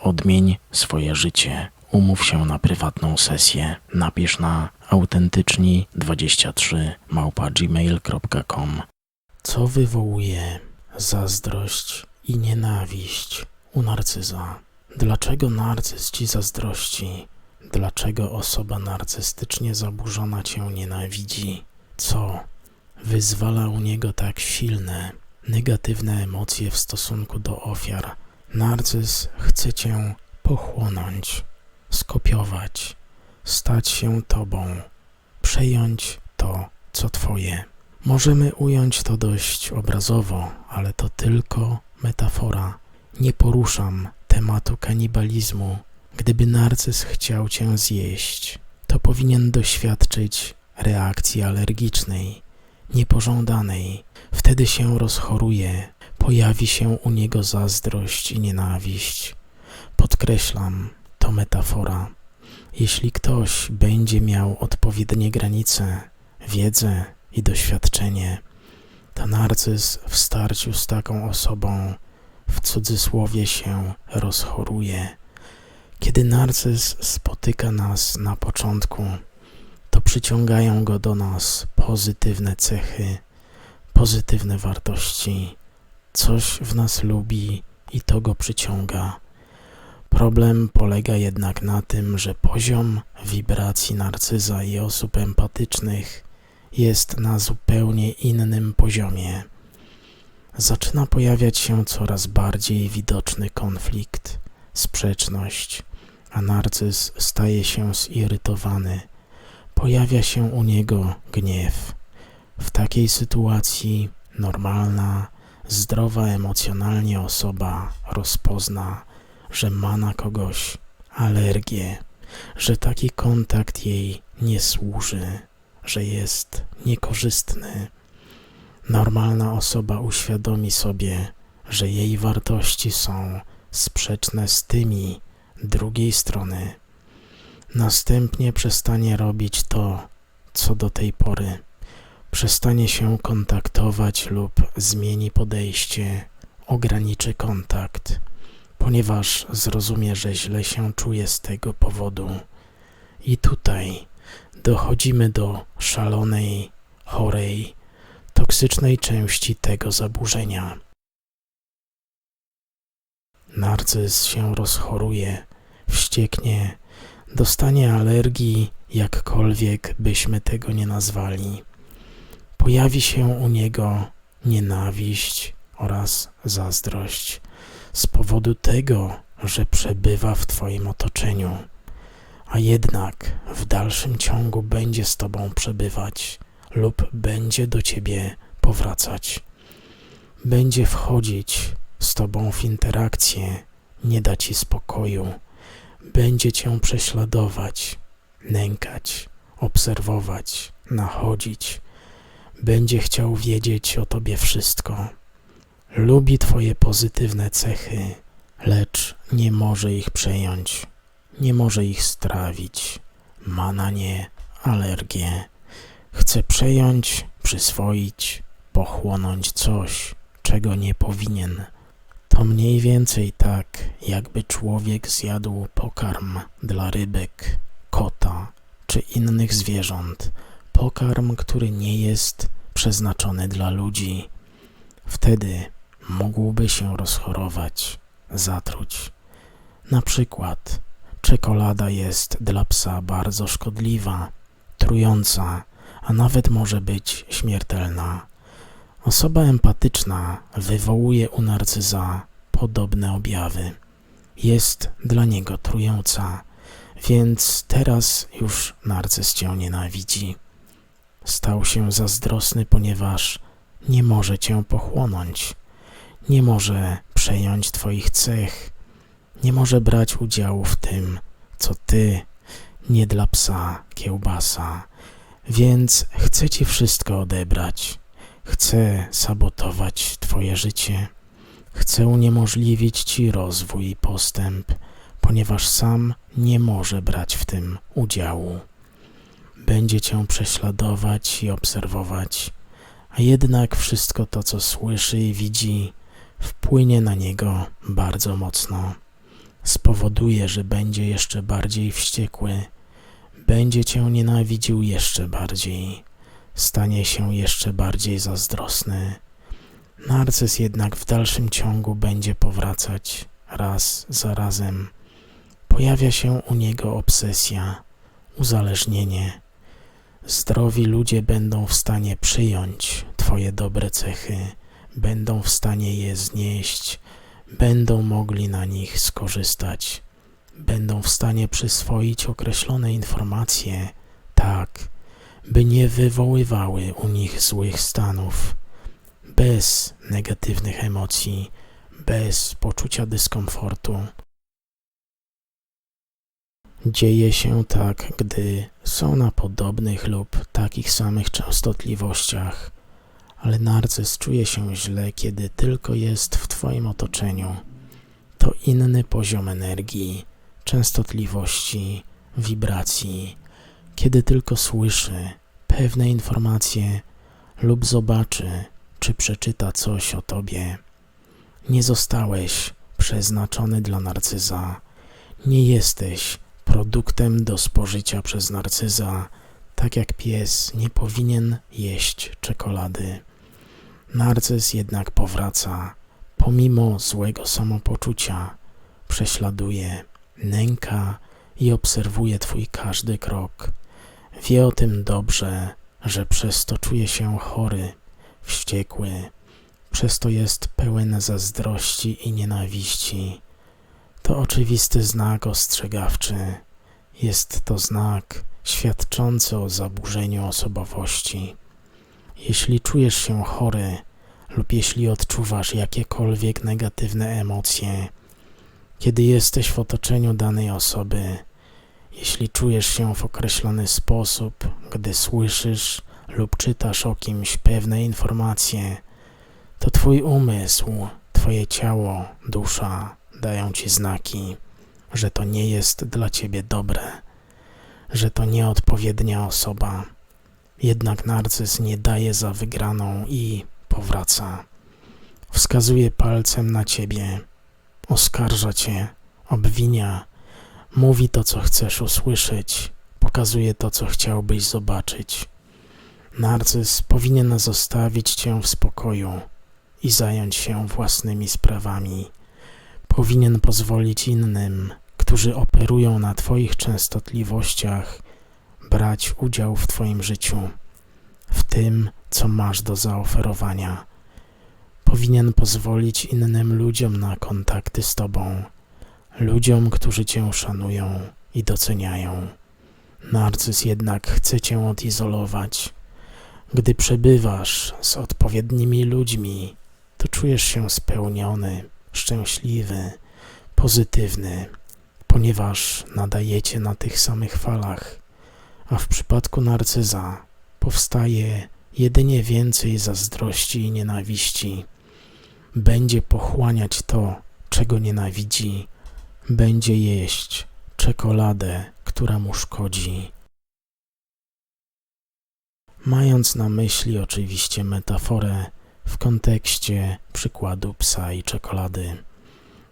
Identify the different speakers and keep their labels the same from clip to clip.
Speaker 1: Odmień swoje życie. Umów się na prywatną sesję. Napisz na autentyczni23 małpa gmail.com Co wywołuje zazdrość i nienawiść u narcyza? Dlaczego narcyz ci zazdrości? Dlaczego osoba narcystycznie zaburzona cię nienawidzi? Co wyzwala u niego tak silne, negatywne emocje w stosunku do ofiar? Narcyz chce cię pochłonąć, skopiować, stać się tobą, przejąć to, co twoje. Możemy ująć to dość obrazowo, ale to tylko metafora. Nie poruszam tematu kanibalizmu. Gdyby narcyz chciał cię zjeść, to powinien doświadczyć reakcji alergicznej, niepożądanej. Wtedy się rozchoruje, pojawi się u niego zazdrość i nienawiść. Podkreślam, to metafora. Jeśli ktoś będzie miał odpowiednie granice, wiedzę i doświadczenie, to narcyz w starciu z taką osobą w cudzysłowie się rozchoruje. Kiedy narcyz spotyka nas na początku, to przyciągają go do nas pozytywne cechy, pozytywne wartości. Coś w nas lubi i to go przyciąga. Problem polega jednak na tym, że poziom wibracji narcyza i osób empatycznych jest na zupełnie innym poziomie. Zaczyna pojawiać się coraz bardziej widoczny konflikt, sprzeczność, a narcyz staje się zirytowany. Pojawia się u niego gniew. W takiej sytuacji normalna, zdrowa emocjonalnie osoba rozpozna, że ma na kogoś alergię, że taki kontakt jej nie służy, że jest niekorzystny. Normalna osoba uświadomi sobie, że jej wartości są sprzeczne z tymi drugiej strony. Następnie przestanie robić to, co do tej pory. Przestanie się kontaktować lub zmieni podejście, ograniczy kontakt, ponieważ zrozumie, że źle się czuje z tego powodu. I tutaj dochodzimy do szalonej, chorej, toksycznej części tego zaburzenia. Narcyz się rozchoruje, wścieknie, dostanie alergii, jakkolwiek byśmy tego nie nazwali. Pojawi się u niego nienawiść oraz zazdrość z powodu tego, że przebywa w Twoim otoczeniu, a jednak w dalszym ciągu będzie z Tobą przebywać lub będzie do Ciebie powracać. Będzie wchodzić z Tobą w interakcję, nie da Ci spokoju, będzie Cię prześladować, nękać, obserwować, nachodzić. Będzie chciał wiedzieć o Tobie wszystko. Lubi Twoje pozytywne cechy, lecz nie może ich przejąć, nie może ich strawić. Ma na nie alergię. Chce przejąć, przyswoić, pochłonąć coś, czego nie powinien. To mniej więcej tak, jakby człowiek zjadł pokarm dla rybek, kota czy innych zwierząt, pokarm, który nie jest przeznaczony dla ludzi. Wtedy mógłby się rozchorować, zatruć. Na przykład czekolada jest dla psa bardzo szkodliwa, trująca, a nawet może być śmiertelna. Osoba empatyczna wywołuje u narcyza podobne objawy. Jest dla niego trująca, więc teraz już narcyz cię nienawidzi. Stał się zazdrosny, ponieważ nie może cię pochłonąć, nie może przejąć twoich cech, nie może brać udziału w tym, co ty, nie dla psa, kiełbasa, więc chce ci wszystko odebrać. Chce sabotować twoje życie. Chce uniemożliwić ci rozwój i postęp, ponieważ sam nie może brać w tym udziału. Będzie cię prześladować i obserwować, a jednak wszystko to, co słyszy i widzi, wpłynie na niego bardzo mocno. Spowoduje, że będzie jeszcze bardziej wściekły, będzie cię nienawidził jeszcze bardziej, stanie się jeszcze bardziej zazdrosny. Narcyz jednak w dalszym ciągu będzie powracać raz za razem. Pojawia się u niego obsesja, uzależnienie. Zdrowi ludzie będą w stanie przyjąć Twoje dobre cechy, będą w stanie je znieść, będą mogli na nich skorzystać, będą w stanie przyswoić określone informacje tak, by nie wywoływały u nich złych stanów, bez negatywnych emocji, bez poczucia dyskomfortu. Dzieje się tak, gdy są na podobnych lub takich samych częstotliwościach, ale narcyz czuje się źle, kiedy tylko jest w Twoim otoczeniu. To inny poziom energii, częstotliwości, wibracji, kiedy tylko słyszy pewne informacje lub zobaczy, czy przeczyta coś o Tobie. Nie zostałeś przeznaczony dla narcyza, nie jesteś produktem do spożycia przez narcyza, tak jak pies nie powinien jeść czekolady. Narcyz jednak powraca, pomimo złego samopoczucia, prześladuje, nęka i obserwuje Twój każdy krok. Wie o tym dobrze, że przez to czuje się chory, wściekły, przez to jest pełen zazdrości i nienawiści. To oczywisty znak ostrzegawczy. Jest to znak świadczący o zaburzeniu osobowości. Jeśli czujesz się chory lub jeśli odczuwasz jakiekolwiek negatywne emocje, kiedy jesteś w otoczeniu danej osoby, jeśli czujesz się w określony sposób, gdy słyszysz lub czytasz o kimś pewne informacje, to Twój umysł, Twoje ciało, dusza dają Ci znaki, że to nie jest dla Ciebie dobre, że to nieodpowiednia osoba. Jednak narcyz nie daje za wygraną i powraca. Wskazuje palcem na Ciebie, oskarża Cię, obwinia, mówi to, co chcesz usłyszeć, pokazuje to, co chciałbyś zobaczyć. Narcyz powinien zostawić Cię w spokoju i zająć się własnymi sprawami. Powinien pozwolić innym, którzy operują na Twoich częstotliwościach, brać udział w Twoim życiu, w tym, co masz do zaoferowania. Powinien pozwolić innym ludziom na kontakty z Tobą, ludziom, którzy Cię szanują i doceniają. Narcyz jednak chce Cię odizolować. Gdy przebywasz z odpowiednimi ludźmi, to czujesz się spełniony, szczęśliwy, pozytywny, ponieważ nadajecie na tych samych falach, a w przypadku narcyza powstaje jedynie więcej zazdrości i nienawiści. Będzie pochłaniać to, czego nienawidzi, będzie jeść czekoladę, która mu szkodzi. Mając na myśli oczywiście metaforę w kontekście przykładu psa i czekolady.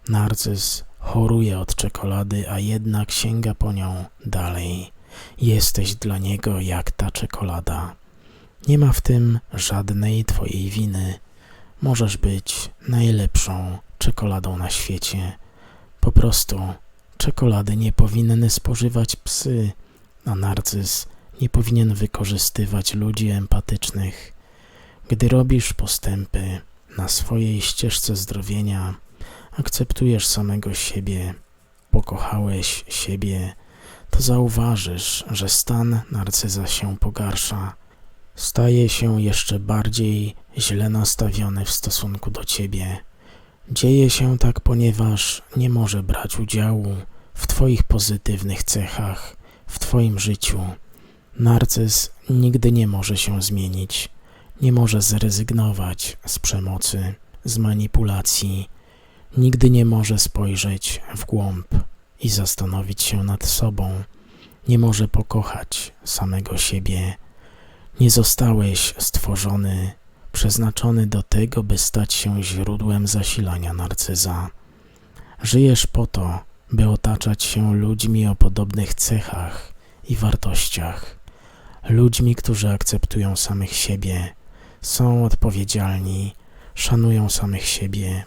Speaker 1: Narcyz choruje od czekolady, a jednak sięga po nią dalej. Jesteś dla niego jak ta czekolada. Nie ma w tym żadnej twojej winy. Możesz być najlepszą czekoladą na świecie. Po prostu czekolady nie powinny spożywać psy, a narcyz nie powinien wykorzystywać ludzi empatycznych. Gdy robisz postępy na swojej ścieżce zdrowienia, akceptujesz samego siebie, pokochałeś siebie, to zauważysz, że stan narcyza się pogarsza. Staje się jeszcze bardziej źle nastawiony w stosunku do ciebie. Dzieje się tak, ponieważ nie może brać udziału w Twoich pozytywnych cechach, w Twoim życiu. Narcyz nigdy nie może się zmienić, nie może zrezygnować z przemocy, z manipulacji, nigdy nie może spojrzeć w głąb i zastanowić się nad sobą, nie może pokochać samego siebie. Nie zostałeś stworzony, przeznaczony do tego, by stać się źródłem zasilania narcyza. Żyjesz po to, by otaczać się ludźmi o podobnych cechach i wartościach, ludźmi, którzy akceptują samych siebie, są odpowiedzialni, szanują samych siebie,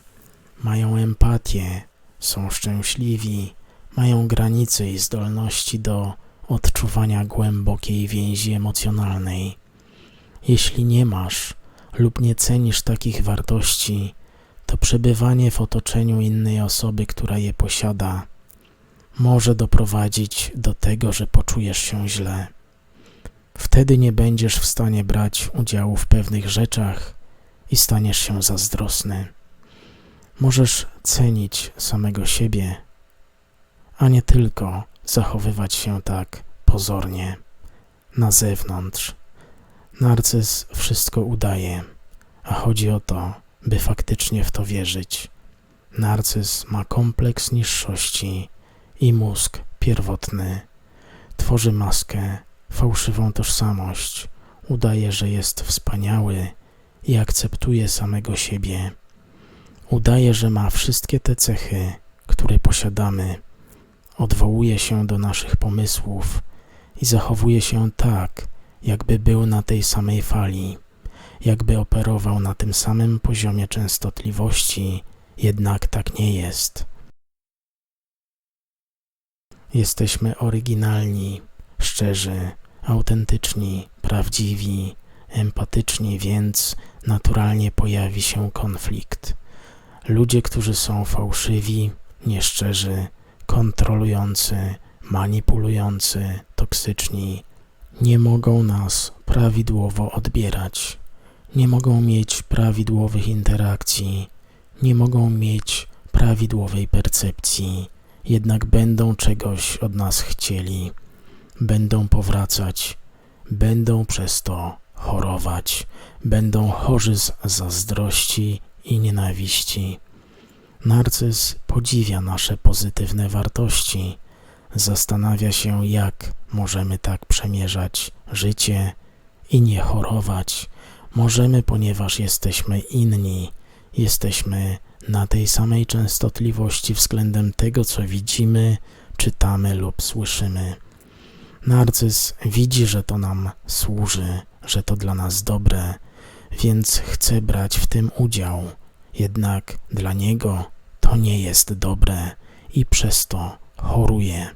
Speaker 1: mają empatię, są szczęśliwi, mają granice i zdolności do odczuwania głębokiej więzi emocjonalnej. Jeśli nie masz lub nie cenisz takich wartości, to przebywanie w otoczeniu innej osoby, która je posiada, może doprowadzić do tego, że poczujesz się źle. Wtedy nie będziesz w stanie brać udziału w pewnych rzeczach i staniesz się zazdrosny. Możesz cenić samego siebie, a nie tylko zachowywać się tak pozornie na zewnątrz. Narcyz wszystko udaje, a chodzi o to, by faktycznie w to wierzyć. Narcyz ma kompleks niższości i mózg pierwotny. Tworzy maskę, fałszywą tożsamość, udaje, że jest wspaniały i akceptuje samego siebie. Udaje, że ma wszystkie te cechy, które posiadamy. Odwołuje się do naszych pomysłów i zachowuje się tak, jakby był na tej samej fali, jakby operował na tym samym poziomie częstotliwości, jednak tak nie jest. Jesteśmy oryginalni, szczerzy, autentyczni, prawdziwi, empatyczni, więc naturalnie pojawi się konflikt. Ludzie, którzy są fałszywi, nieszczerzy, kontrolujący, manipulujący, toksyczni, nie mogą nas prawidłowo odbierać, nie mogą mieć prawidłowych interakcji, nie mogą mieć prawidłowej percepcji, jednak będą czegoś od nas chcieli, będą powracać, będą przez to chorować, będą chorzy z zazdrości i nienawiści. Narcyz podziwia nasze pozytywne wartości, zastanawia się, jak możemy tak przemierzać życie i nie chorować. Możemy, ponieważ jesteśmy inni, jesteśmy na tej samej częstotliwości względem tego, co widzimy, czytamy lub słyszymy. Narcyz widzi, że to nam służy, że to dla nas dobre, więc chce brać w tym udział. Jednak dla niego to nie jest dobre i przez to choruje.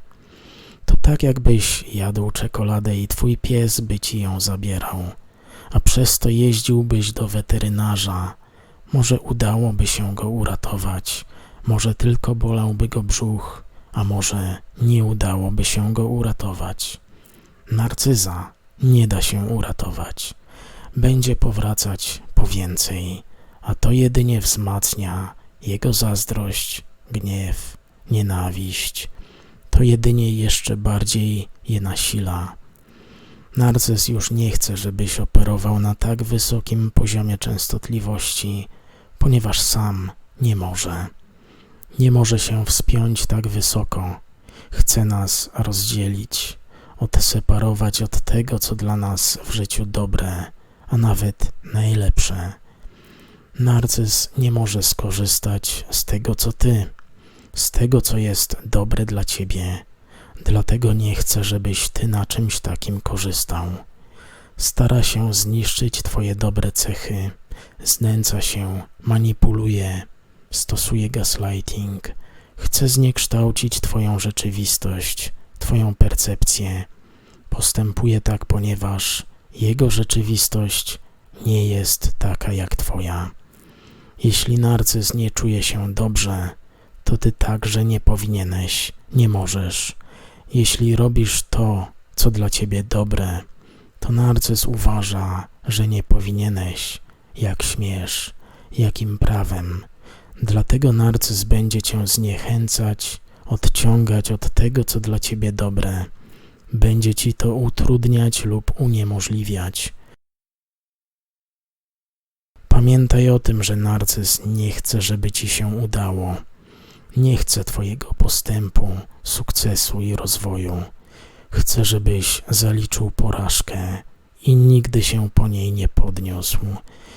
Speaker 1: To tak jakbyś jadł czekoladę i twój pies by ci ją zabierał, a przez to jeździłbyś do weterynarza. Może udałoby się go uratować, może tylko bolałby go brzuch, a może nie udałoby się go uratować. Narcyza nie da się uratować. Będzie powracać po więcej, a to jedynie wzmacnia jego zazdrość, gniew, nienawiść. To jedynie jeszcze bardziej je nasila. Narcyz już nie chce, żebyś operował na tak wysokim poziomie częstotliwości, ponieważ sam nie może. Nie może się wspiąć tak wysoko. Chce nas rozdzielić, odseparować od tego, co dla nas w życiu dobre, a nawet najlepsze. Narcyz nie może skorzystać z tego, co ty, z tego, co jest dobre dla ciebie, dlatego nie chce, żebyś ty na czymś takim korzystał. Stara się zniszczyć twoje dobre cechy, znęca się, manipuluje, stosuje gaslighting, chce zniekształcić twoją rzeczywistość, twoją percepcję. Postępuje tak, ponieważ jego rzeczywistość nie jest taka jak twoja. Jeśli narcyz nie czuje się dobrze, to ty także nie powinieneś, nie możesz. Jeśli robisz to, co dla ciebie dobre, to narcyz uważa, że nie powinieneś, jak śmiesz, jakim prawem. Dlatego narcyz będzie cię zniechęcać, odciągać od tego, co dla ciebie dobre. Będzie ci to utrudniać lub uniemożliwiać. Pamiętaj o tym, że narcyz nie chce, żeby ci się udało. Nie chce twojego postępu, sukcesu i rozwoju. Chce, żebyś zaliczył porażkę i nigdy się po niej nie podniósł.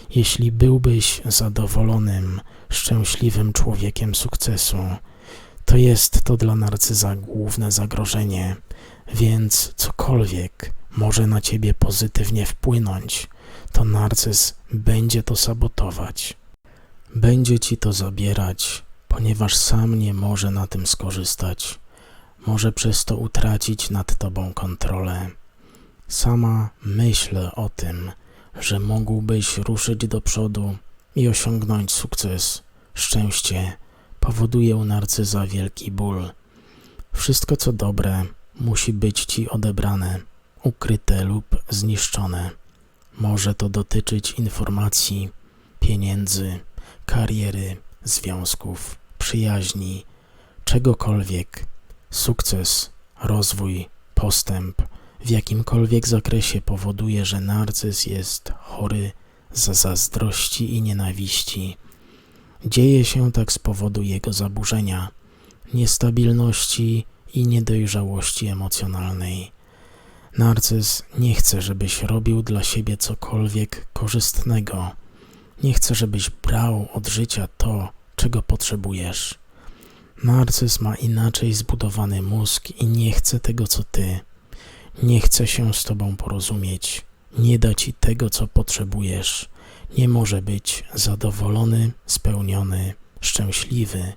Speaker 1: Jeśli byłbyś zadowolonym, szczęśliwym człowiekiem sukcesu, to jest to dla narcyza główne zagrożenie, więc cokolwiek może na ciebie pozytywnie wpłynąć, to narcyz będzie to sabotować. Będzie ci to zabierać, ponieważ sam nie może na tym skorzystać. Może przez to utracić nad tobą kontrolę. Sama myślę o tym, że mógłbyś ruszyć do przodu i osiągnąć sukces, szczęście, powoduje u narcyza wielki ból. Wszystko co dobre musi być ci odebrane, ukryte lub zniszczone. Może to dotyczyć informacji, pieniędzy, kariery, związków, przyjaźni, czegokolwiek. Sukces, rozwój, postęp w jakimkolwiek zakresie powoduje, że narcyz jest chory za zazdrości i nienawiści. Dzieje się tak z powodu jego zaburzenia, niestabilności i niedojrzałości emocjonalnej. Narcyz nie chce, żebyś robił dla siebie cokolwiek korzystnego. Nie chce, żebyś brał od życia to, czego potrzebujesz. Narcyz ma inaczej zbudowany mózg i nie chce tego, co ty. Nie chce się z tobą porozumieć. Nie da ci tego, co potrzebujesz. Nie może być zadowolony, spełniony, szczęśliwy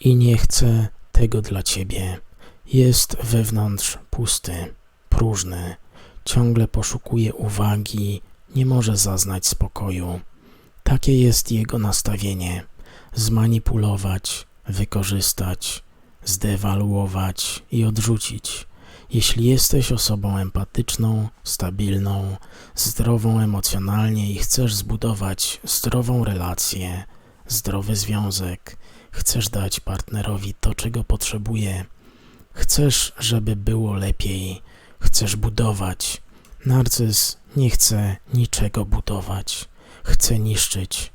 Speaker 1: i nie chce tego dla ciebie. Jest wewnątrz pusty, próżny, ciągle poszukuje uwagi, nie może zaznać spokoju. Takie jest jego nastawienie: zmanipulować, wykorzystać, zdewaluować i odrzucić. Jeśli jesteś osobą empatyczną, stabilną, zdrową emocjonalnie i chcesz zbudować zdrową relację, zdrowy związek, chcesz dać partnerowi to, czego potrzebuje, chcesz, żeby było lepiej, chcesz budować. Narcyz nie chce niczego budować, chce niszczyć.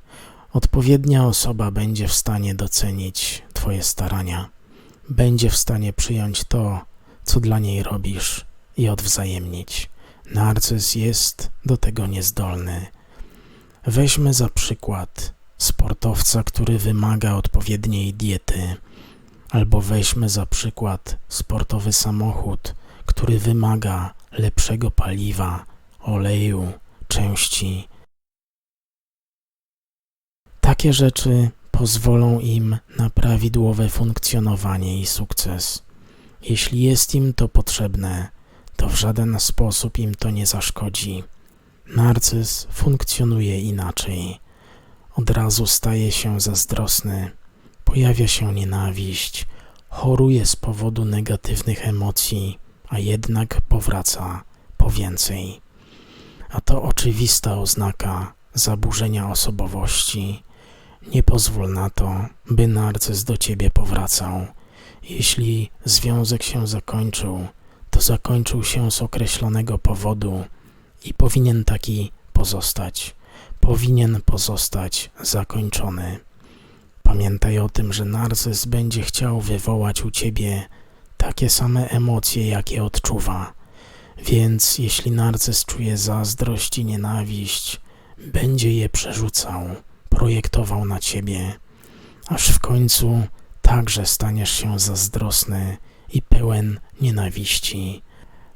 Speaker 1: Odpowiednia osoba będzie w stanie docenić Twoje starania, będzie w stanie przyjąć to, co dla niej robisz i odwzajemnić. Narcyz jest do tego niezdolny. Weźmy za przykład sportowca, który wymaga odpowiedniej diety, albo weźmy za przykład sportowy samochód, który wymaga lepszego paliwa, oleju, części. Takie rzeczy pozwolą im na prawidłowe funkcjonowanie i sukces. Jeśli jest im to potrzebne, to w żaden sposób im to nie zaszkodzi. Narcyz funkcjonuje inaczej. Od razu staje się zazdrosny, pojawia się nienawiść, choruje z powodu negatywnych emocji, a jednak powraca po więcej. A to oczywista oznaka zaburzenia osobowości. Nie pozwól na to, by narcyz do ciebie powracał. Jeśli związek się zakończył, to zakończył się z określonego powodu i powinien taki pozostać. Powinien pozostać zakończony. Pamiętaj o tym, że narcyz będzie chciał wywołać u ciebie takie same emocje, jakie odczuwa. Więc jeśli narcyz czuje zazdrość i nienawiść, będzie je przerzucał, projektował na ciebie, aż w końcu także staniesz się zazdrosny i pełen nienawiści.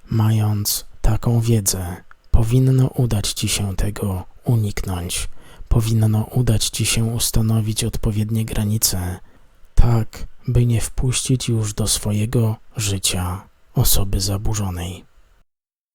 Speaker 1: Mając taką wiedzę, powinno udać ci się tego uniknąć. Powinno udać ci się ustanowić odpowiednie granice, tak by nie wpuścić już do swojego życia osoby zaburzonej.